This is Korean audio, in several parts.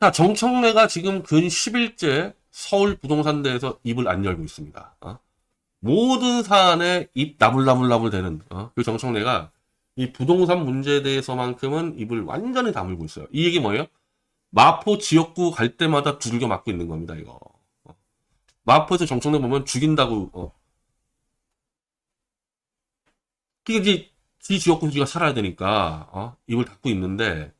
자, 정청래가 지금 근 10일째 서울 부동산대에서 입을 안 열고 있습니다. 어? 모든 사안에 입 나불나불나불 되는 어? 그 정청래가 이 부동산 문제에 대해서만큼은 입을 완전히 다물고 있어요. 이 얘기 뭐예요? 마포 지역구 갈 때마다 두들겨 맞고 있는 겁니다, 이거. 어. 마포에서 정청래 보면 죽인다고, 어. 이게 이제 지 지역구 지가 살아야 되니까, 어? 입을 닫고 있는데,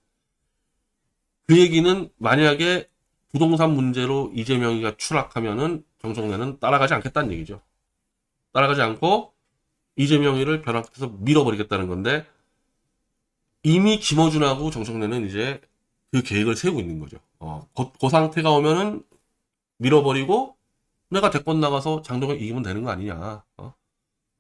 그 얘기는 만약에 부동산 문제로 이재명이가 추락하면은 정청래는 따라가지 않겠다는 얘기죠. 따라가지 않고 이재명이를 벼락해서 밀어버리겠다는 건데 이미 김어준하고 정청래는 이제 그 계획을 세우고 있는 거죠. 어, 그, 그 상태가 오면은 밀어버리고 내가 대권 나가서 장동현 이기면 되는 거 아니냐. 어?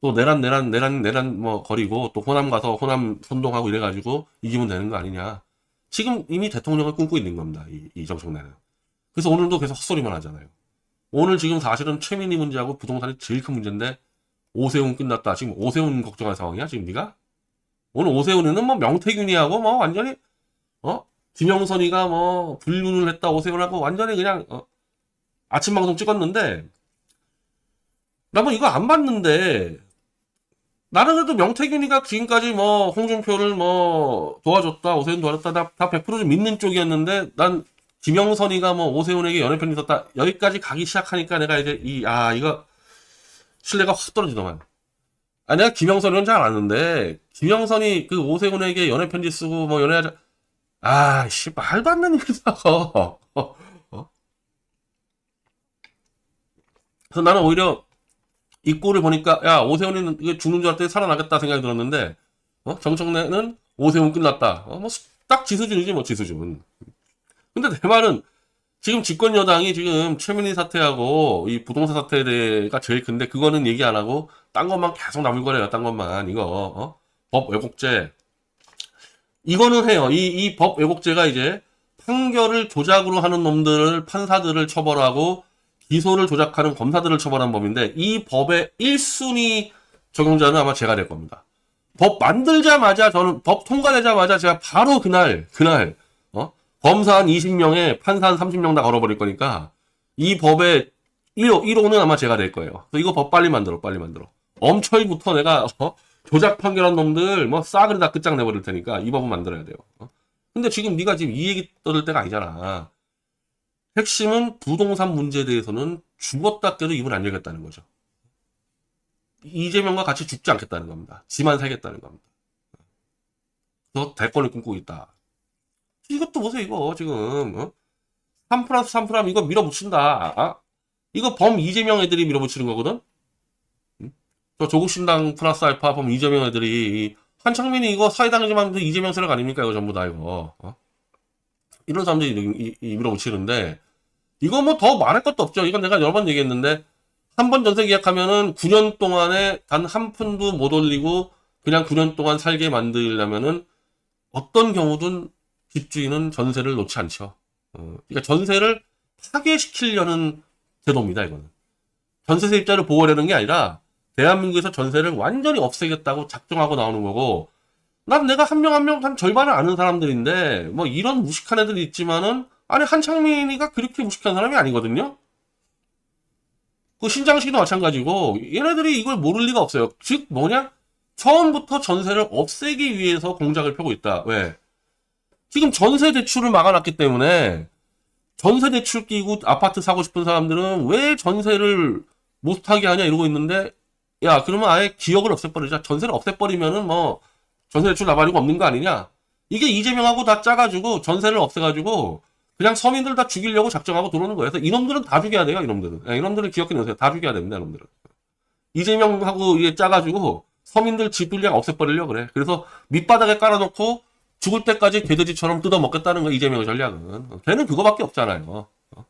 또 내란 내란 내란 내란 뭐 거리고 또 호남 가서 호남 선동하고 이래가지고 이기면 되는 거 아니냐. 지금 이미 대통령을 꿈꾸고 있는 겁니다. 이, 이 정청래는. 그래서 오늘도 계속 헛소리만 하잖아요. 오늘 지금 사실은 최민희 문제하고 부동산이 제일 큰 문제인데 오세훈 끝났다. 지금 오세훈 걱정할 상황이야 지금 네가? 오늘 오세훈이는 뭐 명태균이하고 뭐 완전히 어 김영선이가 뭐 불륜을 했다 오세훈하고 완전히 그냥 어, 아침 방송 찍었는데 나뭐 이거 안 봤는데 나는 그래도 명태균이가 지금까지 뭐 홍준표를 뭐 도와줬다 오세훈 도와줬다 다, 다 100%좀 믿는 쪽이었는데 난 김영선이가 뭐 오세훈에게 연애편이 있었다 여기까지 가기 시작하니까 내가 이제 이 아 이거 신뢰가 확 떨어지더만. 아, 내가 김영선은 잘 아는데, 김영선이 그 오세훈에게 연애 편지 쓰고 뭐 연애하자. 아, 씨, 말도 안 되는. 어, 어? 그래서 나는 오히려 이 꼴을 보니까, 야, 오세훈이는 이게 죽는 줄 알았더니 살아나겠다 생각이 들었는데, 어? 정청래는 오세훈 끝났다. 어, 뭐, 딱 지수준이지, 뭐, 지수준. 근데 내 말은, 지금 집권 여당이 지금 최민희 사태하고 이 부동산 사태가 제일 큰데 그거는 얘기 안 하고 딴 것만 계속 나물거려요. 딴 것만 이거 어? 법 왜곡죄 이거는 해요. 이 이 법 왜곡죄가 이제 판결을 조작으로 하는 놈들을 판사들을 처벌하고 기소를 조작하는 검사들을 처벌하는 법인데 이 법의 1순위 적용자는 아마 제가 될 겁니다. 법 만들자마자 저는 법 통과되자마자 제가 바로 그날 그날 어? 검사 한 20명에 판사 한 30명 다 걸어버릴 거니까 이 법의 1호, 1호는 아마 제가 될 거예요. 이거 법 빨리 만들어, 빨리 만들어. 엄철부터 내가 어? 조작 판결한 놈들 뭐 싸그리 다 끝장내버릴 테니까 이 법은 만들어야 돼요. 어? 근데 지금 네가 지금 이 얘기 떠들 때가 아니잖아. 핵심은 부동산 문제에 대해서는 죽었다 깨도 입을 안 열겠다는 거죠. 이재명과 같이 죽지 않겠다는 겁니다. 지만 살겠다는 겁니다. 그래서 대권을 꿈꾸고 있다. 이것도 보세요, 이거, 지금, 어? 3 플러스 3 플러스 이거 밀어붙인다. 아? 이거 범 이재명 애들이 밀어붙이는 거거든? 응? 저 조국신당 플러스 알파 범 이재명 애들이, 이 한창민이 이거 사회당이지만 그 이재명 세력 아닙니까? 이거 전부 다 이거. 어? 이런 사람들이 이, 이, 이 밀어붙이는데, 이거 뭐 더 말할 것도 없죠. 이건 내가 여러 번 얘기했는데, 한 번 전세 계약하면은 9년 동안에 단 한 푼도 못 올리고, 그냥 9년 동안 살게 만들려면은, 어떤 경우든 집주인은 전세를 놓지 않죠. 어, 그러니까 전세를 파괴시키려는 제도입니다, 이거는. 전세 세 입자를 보호하려는 게 아니라 대한민국에서 전세를 완전히 없애겠다고 작정하고 나오는 거고 난 내가 한 명 한 명 한 절반을 아는 사람들인데 뭐 이런 무식한 애들이 있지만은 아니 한창민이가 그렇게 무식한 사람이 아니거든요. 그 신장식도 마찬가지고 얘네들이 이걸 모를 리가 없어요. 즉 뭐냐? 처음부터 전세를 없애기 위해서 공작을 펴고 있다. 왜? 지금 전세 대출을 막아놨기 때문에 전세 대출 끼고 아파트 사고 싶은 사람들은 왜 전세를 못하게 하냐 이러고 있는데 야 그러면 아예 기억을 없애버리자 전세를 없애버리면은 뭐 전세 대출 나발이고 없는 거 아니냐 이게 이재명하고 다 짜가지고 전세를 없애가지고 그냥 서민들 다 죽이려고 작정하고 들어오는 거예요 그래서 이놈들은 다 죽여야 돼요 이놈들은 야, 이놈들은 기억해 놓으세요 다 죽여야 됩니다 이놈들은 이재명하고 이게 짜가지고 서민들 집 분량 없애버리려고 그래 그래서 밑바닥에 깔아놓고 죽을 때까지 개돼지처럼 뜯어먹겠다는 거 이재명의 전략은. 걔는 그거밖에 없잖아요. 어.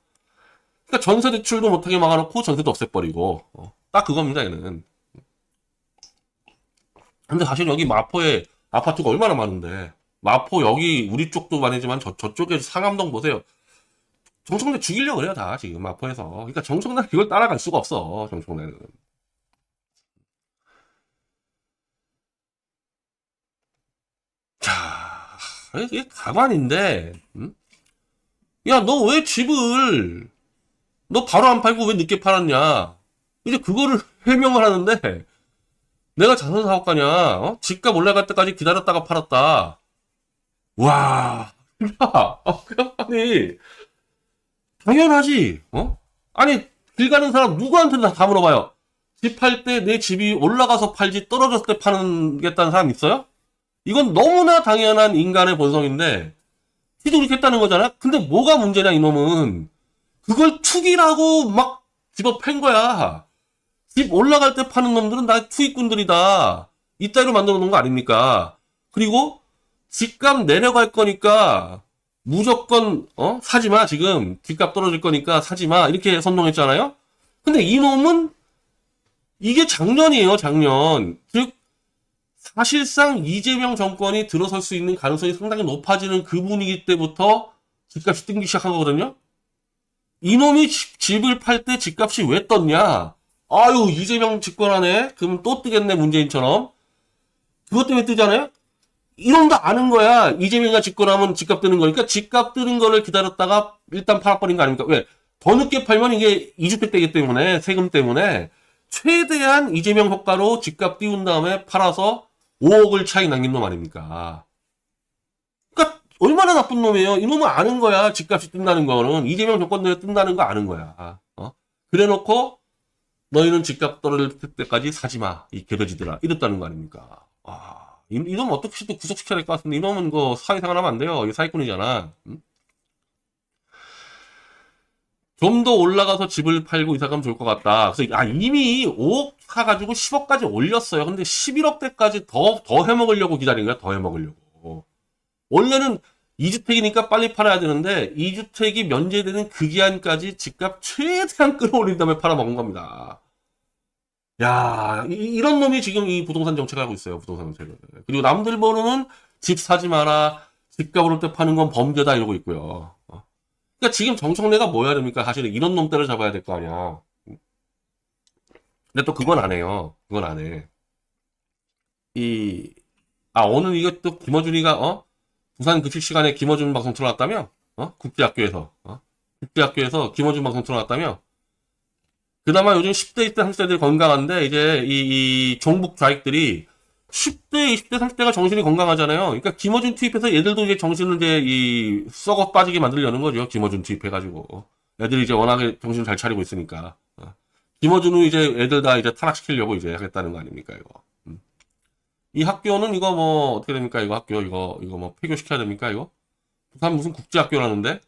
그러니까 전세 대출도 못하게 막아놓고 전세도 없애버리고 어. 딱 그겁니다 얘는. 근데 사실 여기 마포에 아파트가 얼마나 많은데 마포 여기 우리 쪽도 많이지만 저 저쪽에 상암동 보세요. 정청래 죽이려고 그래요 다 지금 마포에서. 그러니까 정청래 이걸 따라갈 수가 없어 정청래는. 자 이게 가관인데 음? 야, 너 왜 집을, 너 바로 안 팔고 왜 늦게 팔았냐? 이제 그거를 해명을 하는데, 내가 자선 사업가냐? 어? 집값 올라갈 때까지 기다렸다가 팔았다. 와, 야, 어, 아니, 당연하지, 어? 아니, 길 가는 사람 누구한테 다, 다 물어봐요. 집 팔 때 내 집이 올라가서 팔지 떨어졌을 때 파는겠다는 사람 있어요? 이건 너무나 당연한 인간의 본성인데, 티도 그렇게 했다는 거잖아? 근데 뭐가 문제냐, 이놈은. 그걸 투기라고 막 집어 팬 거야. 집 올라갈 때 파는 놈들은 다 투기꾼들이다. 이따위로 만들어 놓은 거 아닙니까? 그리고 집값 내려갈 거니까 무조건 어 사지 마 지금 집값 떨어질 거니까 사지 마 이렇게 선동했잖아요. 근데 이놈은 이게 작년이에요 작년 즉 사실상 이재명 정권이 들어설 수 있는 가능성이 상당히 높아지는 그 분위기 때부터 집값이 뜨기 시작한 거거든요. 이놈이 집- 집을 팔 때 집값이 왜 떴냐? 아유 이재명 집권하네. 그러면 또 뜨겠네 문재인처럼. 그것 때문에 뜨잖아요. 이놈도 아는 거야. 이재명이 집권하면 집값 뜨는 거니까 집값 뜨는 거를 기다렸다가 일단 팔아버린 거 아닙니까? 왜? 더 늦게 팔면 이게 이주택 되기 때문에 세금 때문에 최대한 이재명 효과로 집값 띄운 다음에 팔아서 5억을 차이 남긴 놈 아닙니까? 그러니까 얼마나 나쁜 놈이에요. 이놈은 아는 거야. 집값이 뜬다는 거는 이재명 내에 뜬다는 거 아는 거야. 어? 그래놓고 너희는 집값 떨어질 때까지 사지 마. 이 개돼지들아. 이랬다는 거 아닙니까? 아, 이, 이놈 어떻게 또 구속시켜야 될 것 같은데 이놈은 그 사회생활 하면 안 돼요. 이 사기꾼이잖아. 응? 좀더 올라가서 집을 팔고 이사 가면 좋을 것 같다. 그래서 아 이미 5억 사가지고 10억까지 올렸어요. 근데 11억대까지 더 더 해먹으려고 기다린 거야. 더 해먹으려고. 원래는 2주택이니까 빨리 팔아야 되는데 2주택이 면제되는 그 기한까지 집값 최대한 끌어올린 다음에 팔아먹은 겁니다. 야, 이, 런 놈이 지금 이 부동산 정책을 하고 있어요. 부동산 정책을. 그리고 남들 보는 집 사지 마라. 집값 오를 때 파는 건 범죄다 이러고 있고요. 어. 그러니까 지금 정청래가 뭐 해야 됩니까? 사실은 이런 놈들을 잡아야 될 거 아니야. 근데 또 그건 안 해요. 그건 안 해. 이, 아, 오늘 이것도 김어준이가, 어? 부산 급식 시간에 김어준 방송 틀어놨다며? 어? 국제학교에서. 어? 국제학교에서 김어준 방송 틀어놨다며? 그나마 요즘 10대, 20대, 30대들이 건강한데, 이제 이, 이 종북 좌익들이 10대, 20대, 30대가 정신이 건강하잖아요. 그러니까 김어준 투입해서 얘들도 이제 정신을 이제 이 썩어 빠지게 만들려는 거죠. 김어준 투입해가지고. 애들이 이제 워낙에 정신을 잘 차리고 있으니까. 어. 김어준은 이제 애들 다 이제 타락시키려고 이제 하겠다는 거 아닙니까, 이거. 음. 이 학교는 이거 뭐, 어떻게 됩니까, 이거 학교, 이거, 이거 뭐 폐교시켜야 됩니까, 이거? 부산 무슨 국제학교라는데?